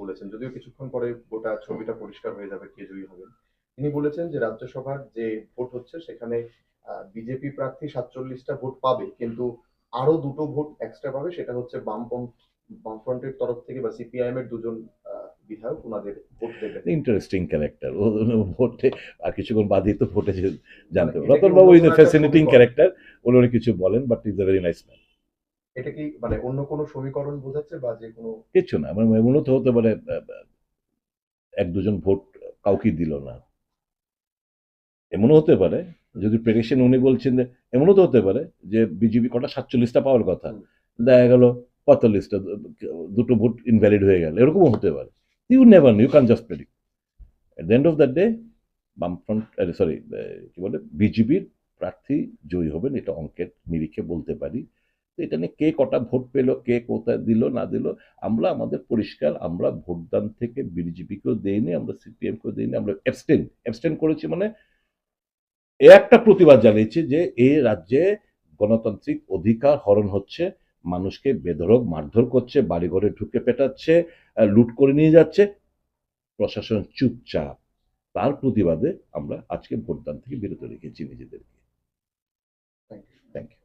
বলেছেন। যদিও কিছুক্ষণ পরে গোটা ছবিটা পরিষ্কার হয়ে যাবে কে জয়ী হবেন তিনি বলেছেন যে রাজ্যসভার যে ভোট হচ্ছে সেখানে বিজেপি প্রার্থী সাতচল্লিশটা ভোট পাবে কিন্তু আরও দুটো ভোট এক্সট্রা পাবে সেটা হচ্ছে বামপন্থ বামফ্রন্টের তরফ থেকে বা সিপিআইএম এর দুজন বিধায়ক ওনাদের ভোট দেবেন। ইন্টারেস্টিং ক্যারেক্টার ও ভোটে আর কিছুক্ষণ বাদই তো ভোটে জানতে রতনবাবু ইজ এ ফ্যাসিনেটিং ক্যারেক্টার অনেক কিছু বলেন but is a very nice man এটা কি মানে অন্য কোনো সমীকরণ বোঝাচ্ছে বা যে কোনো কিছু না মানে এমনও তো হতে পারে এক দুজন ভোট কাউকে দিল না। এমনও হতে পারে যদি প্রেডিকশন উনি বলছেন যে এমনও তো হতে পারে যে বিজেপি কটা সাতচল্লিশটা পাওয়ার কথা। দেখা গেল পঁয়তাল্লিশটা দুটো ভোট ইনভ্যালিড হয়ে গেল এরকমও হতে পারে। You never you can just predict at the end of the day বামফ্রন্ট সরি কি বলে বিজেপির প্রার্থী জয়ী হবেন এটা অঙ্কের নিরিখে বলতে পারি। তো এটা নিয়ে কে কটা ভোট পেল কে কোথায় দিল না দিল আমরা আমাদের পরিষ্কার আমরা ভোটদান থেকে বিজেপিকেও দেইনি আমরা সিপিএমকেও দেইনি আমরা অ্যাবস্টেন অ্যাবস্টেন করেছি মানে এ একটা প্রতিবাদ জানিয়েছি যে এই রাজ্যে গণতান্ত্রিক অধিকার হরণ হচ্ছে মানুষকে বেধরক মারধর করছে বাড়িঘরে ঢুকে পেটাচ্ছে লুট করে নিয়ে যাচ্ছে প্রশাসন চুপচাপ। তার প্রতিবাদে আমরা আজকে ভোটদান থেকে বিরত রেখেছি নিজেদেরকে। Thank you thank you